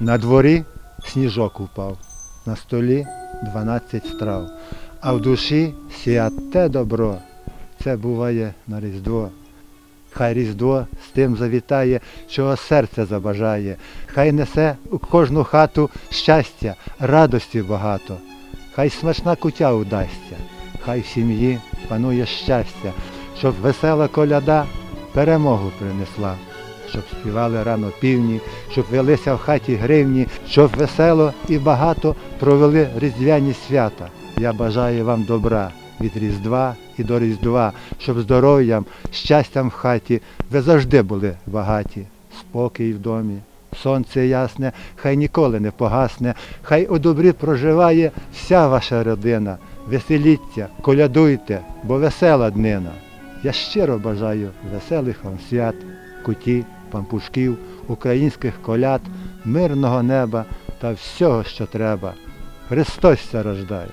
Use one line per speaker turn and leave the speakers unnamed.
На дворі сніжок упав, на столі 12 страв, а в душі сіяте добро. Це буває на Різдво. Хай Різдво з тим завітає, чого серце забажає. Хай несе у кожну хату щастя, радості багато. Хай смачна кутя удасться, хай в сім'ї панує щастя, щоб весела коляда перемогу принесла, щоб співали рано півні, щоб велися в хаті гривні, щоб весело і багато провели різдвяні свята. Я бажаю вам добра від Різдва і до Різдва, щоб здоров'ям, щастям в хаті ви завжди були багаті, спокій в домі. Сонце ясне, хай ніколи не погасне, хай у добрі проживає вся ваша родина. Веселіться, колядуйте, бо весела днина. Я щиро бажаю веселих вам свят, куті, пампушків, українських коляд, мирного неба та всього, що треба. Христос рождає.